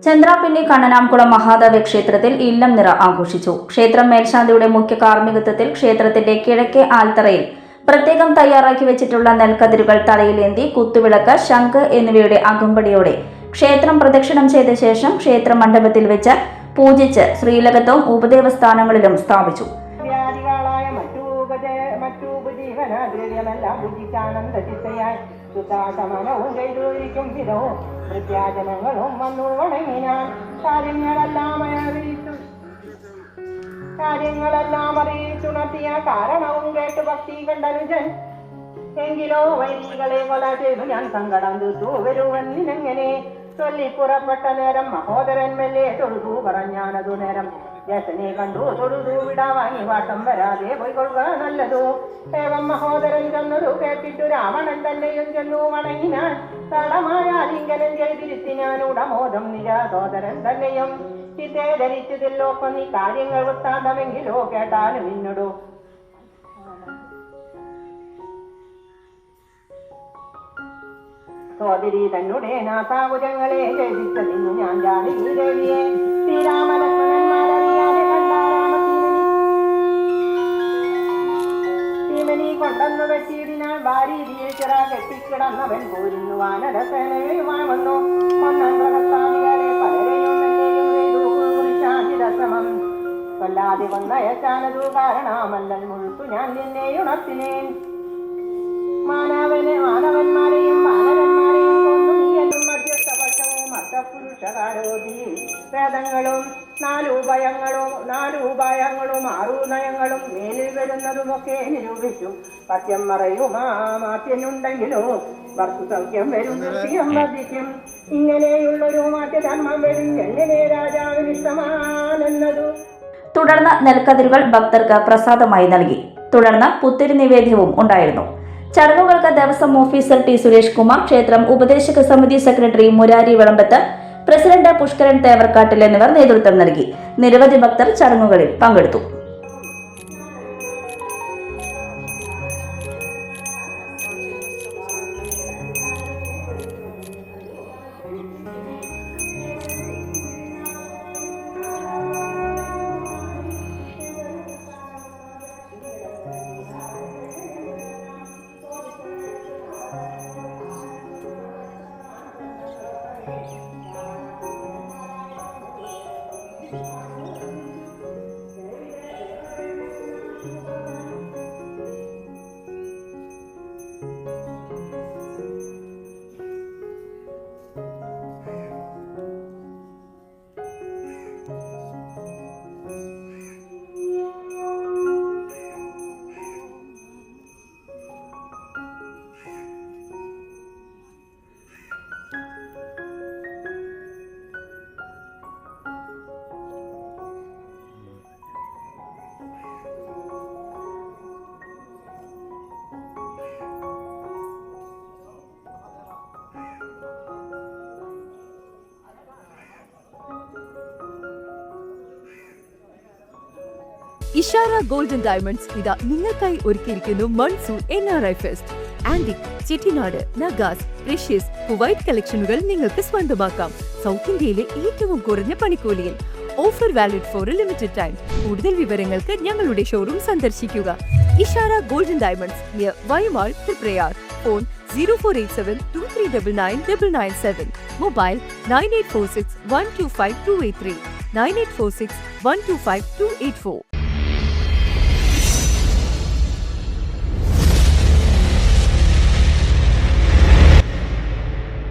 ചന്ദ്രാപിന്നി കണ്ണനാംകുളം മഹാദേവ ക്ഷേത്രത്തിൽ ഇല്ലം നിറ ആഘോഷിച്ചു. ക്ഷേത്രം മേൽശാന്തിയുടെ മുഖ്യ കാർമ്മികത്വത്തിൽ ക്ഷേത്രത്തിന്റെ കിഴക്കേ ആൽത്തറയിൽ പ്രത്യേകം തയ്യാറാക്കി വെച്ചിട്ടുള്ള നെൽക്കതിരുകൾ തലയിലേന്തി കുത്തുവിളക്ക് ശംഖ് എന്നിവയുടെ അകമ്പടിയോടെ ക്ഷേത്രം പ്രദക്ഷിണം ചെയ്ത ശേഷം ക്ഷേത്ര മണ്ഡപത്തിൽ വെച്ച് പൂജിച്ച് ശ്രീലകത്വം ഉപദേവസ്ഥാനങ്ങളിലും സ്ഥാപിച്ചു. ഉപജീവനദ്രവ്യമെല്ലാം പൂജിച്ചാനന്ദ ചിത്തയായി ശുദ്ധാശമനവും കൈതോരിക്കും വിധവും പ്രത്യാചനങ്ങളും വന്നു വണങ്ങിനാൻ കാര്യങ്ങളെല്ലാം അറിയിച്ചു. കാര്യങ്ങളെല്ലാം അറിയിച്ചുണർത്തിയ കാരണവും കേട്ട് ഭക്തി കണ്ടനുജൻ എങ്കിലോ വൈദികളെ കൊല ചെയ്തു ഞാൻ സങ്കടം തീർത്തു. വരുവന്നിനെങ്ങനെ ചൊല്ലി പുറപ്പെട്ട നേരം മഹോദരൻ മെല്ലെ തൊഴുതു. പറഞ്ഞാനതു നേരം ജസനെ കണ്ടു തൊഴുതു വിടാ വാങ്ങി വാട്ടം വരാതെ പോയിക്കൊള്ളുക നല്ലതു? ഏവം മഹോദരൻ ചെന്നതു കേട്ടിട്ടു രാവണൻ തന്നെയും ചെന്നു വണങ്ങിനാൻ. തടമായ ലിംഗനം ചെയ്തിരുത്തിനാൻ ഉടമോദം നിരാസോദരൻ തന്നെയും. ധരിച്ചതില്ലോ ധരിച്ചതില്ലോപ്പം നീ കാര്യങ്ങൾ വൃത്താന്തമെങ്കിലോ കേട്ടാലും ഇന്നടു. സോദരി തന്നുടേ നാഥാപുരങ്ങളെ ജയിച്ചതിന്നു ഞാൻ ജാതി ദേവിയെ. കൊണ്ടെന്നു വെട്ടിയിടിനാൽ ഭാര്യയിൽ ചിറ കെട്ടിക്കിടന്നവൻ പോരുന്നു. വാനരസേനയുമായി വന്നു. പ്രകസ്ഥാനികളെ പലരെയും കുറിച്ചാതിരശ്രമം കൊല്ലാതെ കൊന്നയച്ചാനതു ഞാൻ നിന്നെ ഉണർത്തിനേൻ. മാനവനെ മാനവന്മാരെയും മധ്യസ്ഥപക്ഷവും അർത്ഥപുരുഷകാരോധി വേദങ്ങളും നാലുപയങ്ങളും നാലുപായങ്ങളും നാലു ആറു നയങ്ങളും മേലിൽ വരുന്നതുമൊക്കെ നിരൂപിച്ചു. പത്യം മറയുമാ മാത്യനുണ്ടെങ്കിലോ വസ്തു സൗഖ്യം വരും കൃത്യം വർദ്ധിക്കും. ഇങ്ങനെയുള്ളൊരു മാറ്റധർമ്മം വരും എങ്ങനെ രാജാവിന് ഇഷ്ടമാണെന്നതു? തുടർന്ന് നെൽക്കതിരുകൾ ഭക്തർക്ക് പ്രസാദമായി നൽകി. തുടർന്ന് പുത്തിരി നിവേദ്യവും ഉണ്ടായിരുന്നു. ചടങ്ങുകൾക്ക് ദേവസ്വം ഓഫീസർ ടി സുരേഷ് കുമാർ ക്ഷേത്രം ഉപദേശക സമിതി സെക്രട്ടറി മുരാരി വിളമ്പത്ത് പ്രസിഡന്റ് പുഷ്കരൻ തേവർക്കാട്ടിൽ എന്നിവർ നേതൃത്വം നൽകി. നിരവധി ഭക്തർ ചടങ്ങുകളിൽ പങ്കെടുത്തു. Ishara golden diamonds ഇതാ നിങ്ങൾക്കായി ഒരുക്കിയിരിക്കുന്നു monsoon N R I fest antique Chettinad Nagas precious Kuwait കളക്ഷനുകൾ നിങ്ങൾക്ക് സ്വന്തമാക്കാം. സൗത്ത് ഇന്ത്യയിലെ ഏറ്റവും കുറഞ്ഞ പണിക്കൂലിയിൽ. Offer valid for a limited time കൂടുതൽ വിവരങ്ങൾക്ക് ഞങ്ങളുടെ ഷോറൂം സന്ദർശിക്കുക. Ishara golden diamonds near Y Mall Triprayar phone zero four eight seven two three double nine double nine seven mobile nine eight four six one two five two eight three nine eight four six one two five two eight four